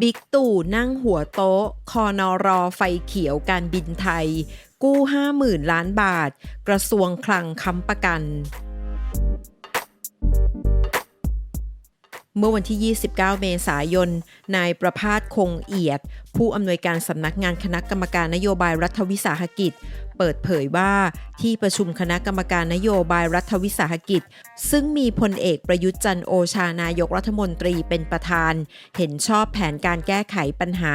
บิ๊กตู่นั่งหัวโต๊ะ คอนอรอไฟเขียวการบินไทย กู้ 50,000 ล้านบาท กระทรวงคลังค้ำประกัน เมื่อวันที่ 29 เมษายน นายประพาสคงเอียด ผู้อำนวยการสำนักงานคณะกรรมการนโยบายรัฐวิสาหกิจ เปิดเผยว่าที่ประชุมคณะกรรมการนโยบายรัฐวิสาหกิจ ซึ่งมีพลเอกประยุทธ์จันโอชานายกรัฐมนตรีเป็นประธาน เห็นชอบแผนการแก้ไขปัญหา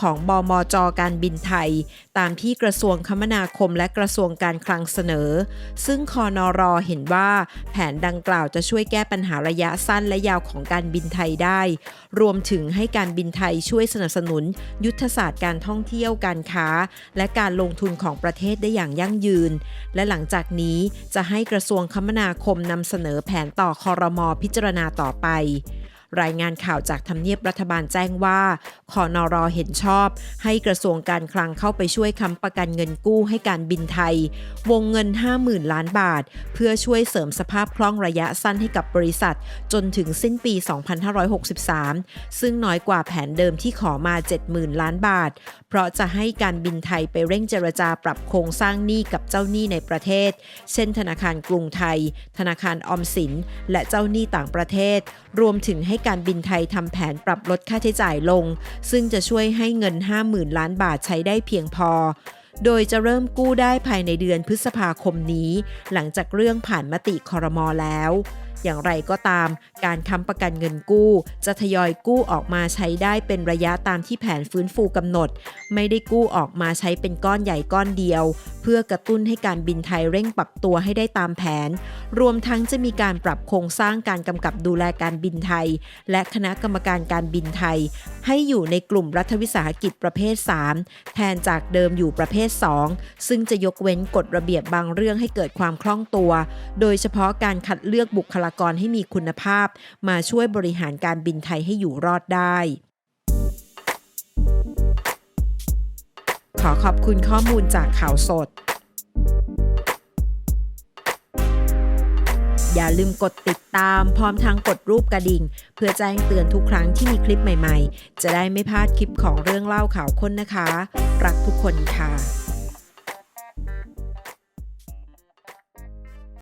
ของบมจการบินไทย ตามที่กระทรวงคมนาคมและกระทรวงการคลังเสนอ ซึ่งคอนอรอเห็นว่าแผนดังกล่าวจะช่วยแก้ปัญหาระยะสั้นและยาวของการบินไทยได้ รวมถึงให้การบินไทยช่วยสนับสนุน ยุทธศาสตร์การท่องเที่ยวการค้า และการลงทุนของประเทศได้อย่างยั่งยืน และหลังจากนี้จะให้กระทรวงคมนาคมนำเสนอแผนต่อคอรมอพิจารณาต่อไป รายงานข่าวจากทำเนียบรัฐบาลแจ้งว่าคอนอรอเห็นชอบ ให้กระทรวงการคลังเข้าไปช่วยค้ำประกันเงินกู้ให้การบินไทย วงเงิน 50,000 ล้านบาท เพื่อช่วยเสริมสภาพคล่องระยะสั้นให้กับบริษัท จนถึงสิ้นปี 2563 ซึ่งน้อยกว่าแผนเดิมที่ขอมา 70,000 ล้านบาท เพราะจะให้การบินไทยไปเร่งเจรจาปรับโครงสร้างหนี้กับเจ้าหนี้ในประเทศ เช่น ธนาคารกรุงไทย ธนาคารออมสิน และเจ้าหนี้ต่างประเทศ รวมถึงให้การบินไทยทำแผนปรับลดค่าใช้จ่ายลง ซึ่งจะช่วยให้เงิน 50,000 ล้านบาทใช้ได้เพียงพอ โดยจะเริ่มกู้ได้ภายในเดือนพฤษภาคมนี้ หลังจากเรื่องผ่านมติคอรมอแล้ว อย่างไรก็ตาม การค้ำประกันเงินกู้ จะทยอยกู้ออกมาใช้ได้เป็นระยะตามที่แผนฟื้นฟูกำหนด ไม่ได้กู้ออกมาใช้เป็นก้อนใหญ่ก้อนเดียว เพื่อกระตุ้นให้การบินไทยเร่งปรับตัวให้ได้ตามแผน รวมทั้งจะมีการปรับโครงสร้างการกำกับดูแลการบินไทย และคณะกรรมการการบินไทย ให้อยู่ในกลุ่มรัฐวิสาหกิจประเภท 3 แทนจากเดิมอยู่ประเภท 2 ซึ่งจะยกเว้นกฎระเบียบบางเรื่องให้เกิดความคล่องตัว โดยเฉพาะการคัดเลือกบุคลากรให้มีคุณภาพ มาช่วยบริหารการบินไทยให้อยู่รอดได้ ขอขอบคุณข้อมูลจากข่าวสด อย่าลืมกดติดตามพร้อมทั้งกดรูปกระดิ่ง เพื่อแจ้งเตือนทุกครั้งที่มีคลิปใหม่ๆ จะได้ไม่พลาดคลิปของเรื่องเล่าข่าวค้นนะคะ รักทุกคนค่ะ